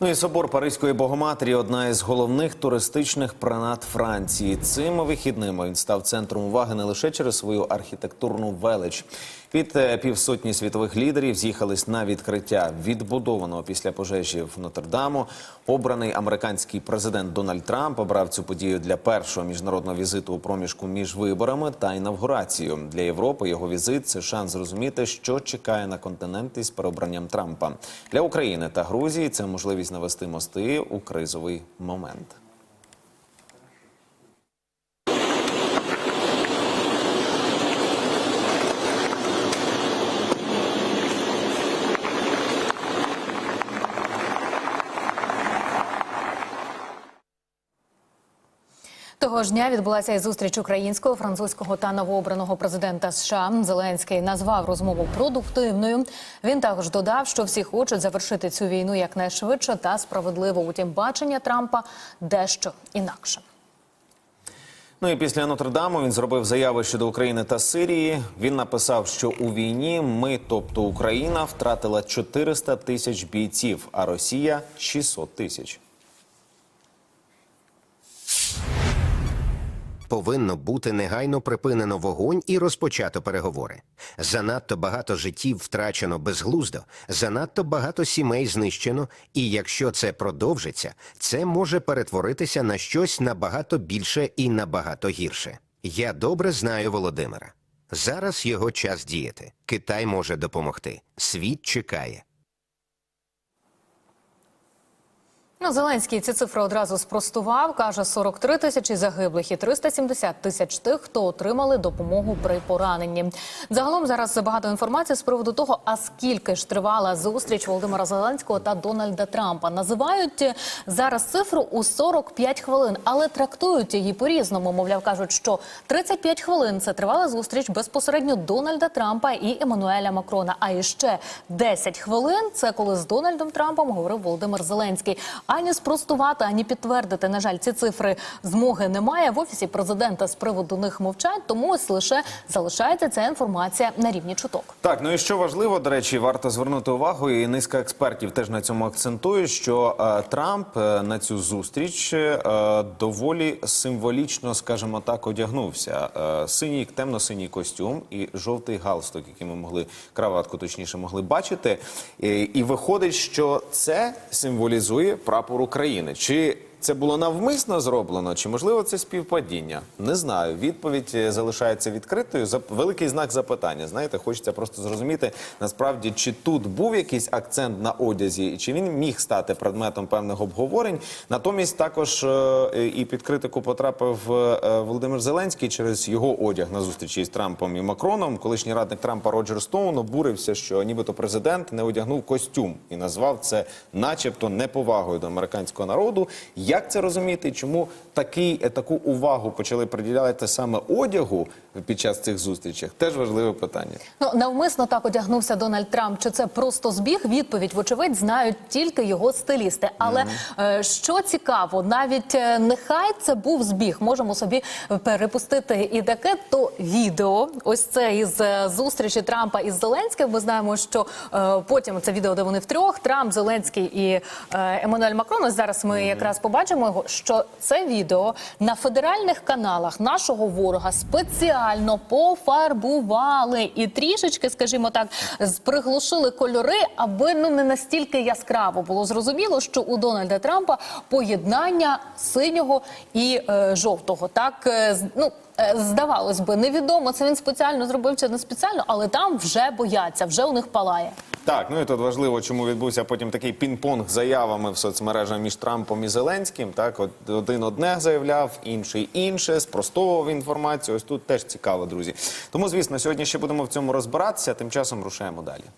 Ну і собор Паризької Богоматері одна із головних туристичних принад Франції. Цими вихідними він став центром уваги не лише через свою архітектурну велич. Від е, півсотні світових лідерів з'їхались на відкриття відбудованого після пожежі в Нотр-Даму. Обраний американський президент Дональд Трамп обрав цю подію для першого міжнародного візиту у проміжку між виборами та інавгурацією. Для Європи його візит це шанс зрозуміти, що чекає на континент із переобранням Трампа. Для України та Грузії це можливість навести мости у кризовий момент. Того ж дня відбулася і зустріч українського, французького та новообраного президента США. Зеленський назвав розмову продуктивною. Він також додав, що всі хочуть завершити цю війну якнайшвидше та справедливо. Утім, бачення Трампа дещо інакше. Ну і після Нотр-Даму він зробив заяви щодо України та Сирії. Він написав, що у війні ми, тобто Україна, втратила 400 тисяч бійців, а Росія 600 тисяч. Повинно бути негайно припинено вогонь і розпочато переговори. Занадто багато життів втрачено безглуздо, занадто багато сімей знищено, і якщо це продовжиться, це може перетворитися на щось набагато більше і набагато гірше. Я добре знаю Володимира. Зараз його час діяти. Китай може допомогти. Світ чекає. Ну, Зеленський ці цифри одразу спростував. каже 43 тисячі загиблих і 370 тисяч тих, хто отримали допомогу при пораненні. Загалом зараз багато інформації з приводу того, а скільки ж тривала зустріч Володимира Зеленського та Дональда Трампа. Називають зараз цифру у 45 хвилин, але трактують її по-різному. Мовляв, кажуть, що 35 хвилин це тривала зустріч безпосередньо Дональда Трампа і Еммануеля Макрона. А іще 10 хвилин це коли з Дональдом Трампом говорив Володимир Зеленський. Ані спростувати, ані підтвердити. На жаль, ці цифри змоги немає. В офісі президента з приводу них мовчать, тому ось лише залишається ця інформація на рівні чуток. Так, ну і що важливо, до речі, варто звернути увагу, і низка експертів теж на цьому акцентує, що е, Трамп е, на цю зустріч е, доволі символічно, скажімо так, одягнувся. Е, синій, темно-синій костюм і жовтий галстук, який ми могли краватку, точніше, могли бачити. І, і виходить, що це символізує прапор України. Чи це було навмисно зроблено, чи можливо це співпадіння? Не знаю. Відповідь е, залишається відкритою. Великий знак запитання. Знаєте, хочеться просто зрозуміти насправді, чи тут був якийсь акцент на одязі, чи він міг стати предметом певних обговорень. Натомість також е, і під критику потрапив е, Володимир Зеленський через його одяг на зустрічі з Трампом і Макроном. Колишній радник Трампа Роджер Стоун обурився, що нібито президент не одягнув костюм і назвав це, начебто, неповагою до американського народу. Як це розуміти? Чому такий, е, таку увагу почали приділяти саме одягу під час цих зустрічей? Теж важливе питання. Ну навмисно так одягнувся Дональд Трамп. Чи це просто збіг? Відповідь, вочевидь, знають тільки його стилісти. Але е, що цікаво, навіть е, нехай це був збіг, можемо собі перепустити і таке, то відео. Ось це із зустрічі Трампа із Зеленським. Ми знаємо, що потім це відео, де вони втрьох, Трамп, Зеленський і Еммануель Макрон. Ось зараз ми якраз побачимо його, що це відео на федеральних каналах нашого ворога спеціально пофарбували і трішечки, скажімо так, приглушили кольори, аби ну не настільки яскраво було зрозуміло, що у Дональда Трампа поєднання синього і е, жовтого. Так е, ну. е, Здавалось би, невідомо це він спеціально зробив чи не спеціально, але там вже бояться, вже у них палає. Так, ну і тут важливо, чому відбувся потім такий пінг-понг заявами в соцмережах між Трампом і Зеленським. Так, от один одне заявляв, інший інше, спростовував інформацію. Ось тут теж цікаво, друзі. Тому, звісно, сьогодні ще будемо в цьому розбиратися. Тим часом рушаємо далі.